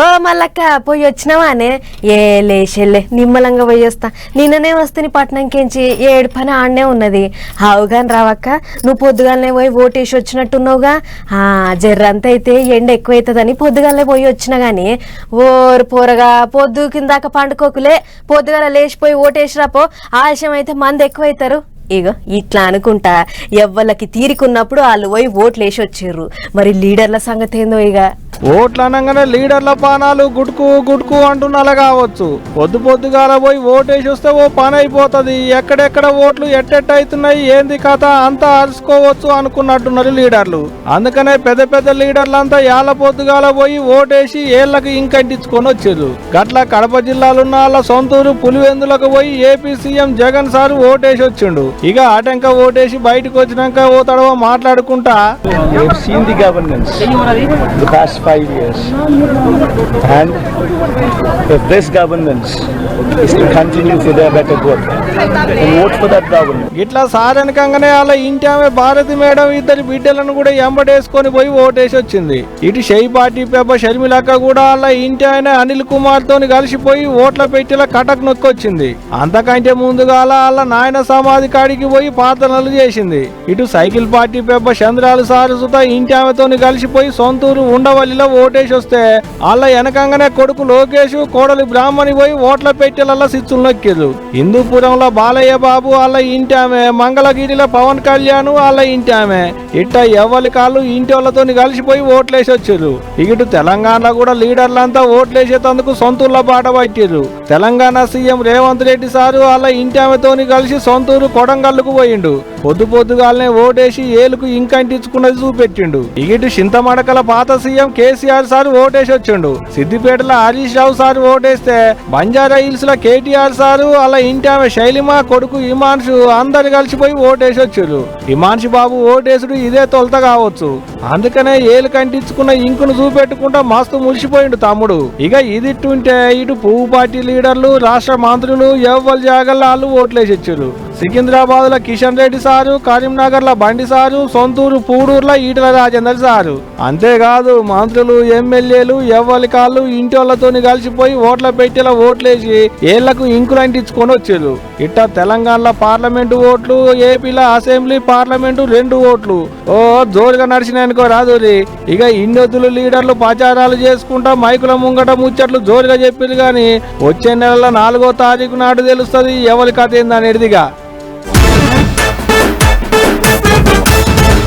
ఓ మల్లక్క పోయి వచ్చినావానే ఏ లేచెల్లే నిమ్మలంగా పోయి వస్తా. నిన్ననే వస్తే పట్నంకించి ఏడు పని ఆడనే ఉన్నది. హావుగాని రావక్క నువ్వు పొద్దుగాలనే పోయి ఓటేసి వచ్చినట్టున్నావుగా? ఆ జర్రంతా అయితే ఎండ ఎక్కువైతుందని పొద్దుగాలనే పోయి వచ్చినా గాని. ఓరు పోరగా పొద్దు కిందాక పండుకోకులే. పొద్దుగాల లేచిపోయి ఓటేసి రాపో ఆలస్యం అయితే మంది ఎక్కువైతారు. ఇగో ఇట్లా అనుకుంటా. ఎవ్వలకి తీరికున్నప్పుడు వాళ్ళు పోయి ఓట్లు వేసి వచ్చిర్రు. మరి లీడర్ల సంగతి ఏందో ఇక ఓట్లు అనగానే లీడర్ల పానాలు గుడ్కు గుడ్కు అంటున్నలా కావచ్చు. పొద్దు పొద్దుగాల పోయి ఓటేసి వస్తే ఓ పని అయిపోతుంది ఎక్కడెక్కడ ఓట్లు ఎట్టెట్ట అవుతున్నాయి ఏంది కథ అంతా అరుచుకోవచ్చు అనుకున్నట్టున్నారు లీడర్లు. అందుకనే పెద్ద పెద్ద లీడర్లంతా ఏళ్ళ పొద్దుగాల పోయి ఓటేసి ఏళ్ళకి ఇంకంటించుకొని వచ్చారు. గట్ల కడప జిల్లాలున్న వాళ్ళ సొంతూరు పులివెందులకు పోయి ఏపీ సీఎం జగన్ సార్ ఓటేసి వచ్చిండు. ఇక ఆటంక ఓటేసి బయటకు వచ్చినాక ఓ తడవ మాట్లాడుకుంటా. Five years. And if this governance is to continue for their better good, then vote for ఇట్లా ఇంటి ఆమె భారతి మేడం ఇద్దరి బిడ్డలను కూడా ఎంబడేసుకొని పోయి ఓటేసి వచ్చింది. ఇటు షై పార్టీ పెబ్బ షర్మిలక్క కూడా అలా ఇంటి ఆయన అనిల్ కుమార్ తోని కలిసిపోయి ఓట్ల పెట్టిలా కటక్ నొక్కొచ్చింది అంతకంటే ముందుగా వాళ్ళ నాయన సమాధి కాడికి పోయి ప్రార్థనలు చేసింది. ఇటు సైకిల్ పార్టీ పెబ్బ చంద్రాలు సారు సుత ఇంటి ఆమెతోని కలిసిపోయి సొంతూరు ఉండవల్లిలో ఓటేసి వస్తే అలా వెనకంగానే కొడుకు లోకేష్ కోడలి బ్రాహ్మణి పోయి ఓట్ల పెట్టెలల్ల సిచ్చులు నొక్కేదు హిందూపురంలో బాలయ్య బాబు వాళ్ళ ఇంటి ఆమె మంగళగిరిలో పవన్ కళ్యాణ్ వాళ్ళ ఇంటి ఆమె. ఇట్ట ఎవరి కాళ్ళు ఇంటి వాళ్ళతోని కలిసిపోయి ఓట్లేసి వచ్చారు ఇటు తెలంగాణ కూడా లీడర్లంతా ఓట్లేసేందుకు సొంతూర్ల బాట పట్టారు తెలంగాణ సీఎం రేవంత్ రెడ్డి సారు వాళ్ళ ఇంటి ఆమెతోని కలిసి సొంతూరు కొడంగల్లుకు పోయిండు. పొద్దు పొద్దుగాలనే ఓటేసి ఏలుకు ఇంకంటించుకున్నది చూపెట్టిండు. ఇగిటు చింతమడకల పాత సీఎం కేసీఆర్ సార్ ఓటేసి వచ్చిండు సిద్దిపేటలో హరీష్ రావు సార్ ఓటేస్తే బంజారా హిల్స్లో కేటీఆర్ సారు అలా ఇంటి ఆమె శైలిమ కొడుకు ఇమాన్షు అందరు కలిసిపోయి ఓటేసి వచ్చారు ఇమాన్షి బాబు ఓటేసుడు ఇదే తొలత కావచ్చు. అందుకనే ఏలు కంటించుకున్న ఇంకును చూపెట్టుకుంటా మస్తు ములిసిపోయిండు తమ్ముడు. ఇక ఇదిట్టుంటే ఇటు పువ్వు పార్టీ లీడర్లు రాష్ట్ర మంత్రులు ఎవ్వరు జాగల్లా వాళ్ళు ఓట్లేసి ఇచ్చారు సికింద్రాబాద్లో కిషన్ రెడ్డి సారు కరీంనగర్లో బండి సారు సొంతూరు పూడూరులో ఈటల రాజేందర్ సారు. అంతేకాదు మంత్రులు ఎమ్మెల్యేలు ఎవ్వరి కాళ్ళు ఇంటి వాళ్ళతోని కలిసిపోయి ఓట్ల పెట్టేలా ఓట్లేసి ఏళ్ళకు ఇంకులు అంటించుకొని వచ్చారు. ఇట్ట తెలంగాణలో పార్లమెంటు ఓట్లు ఏపీలో అసెంబ్లీ పార్లమెంటు రెండు ఓట్లు. ఓ జోరుగా నడిచినాయనుకో రాదురి ఇక ఇన్నొద్దులు లీడర్లు ప్రచారాలు చేసుకుంటా మైకుల ముంగట ముచ్చట్లు జోరుగా చెప్పారు కానీ వచ్చే నెలలో నాలుగో తారీఖు నాడు తెలుస్తుంది ఎవరి కథ ఏందనేదిగా.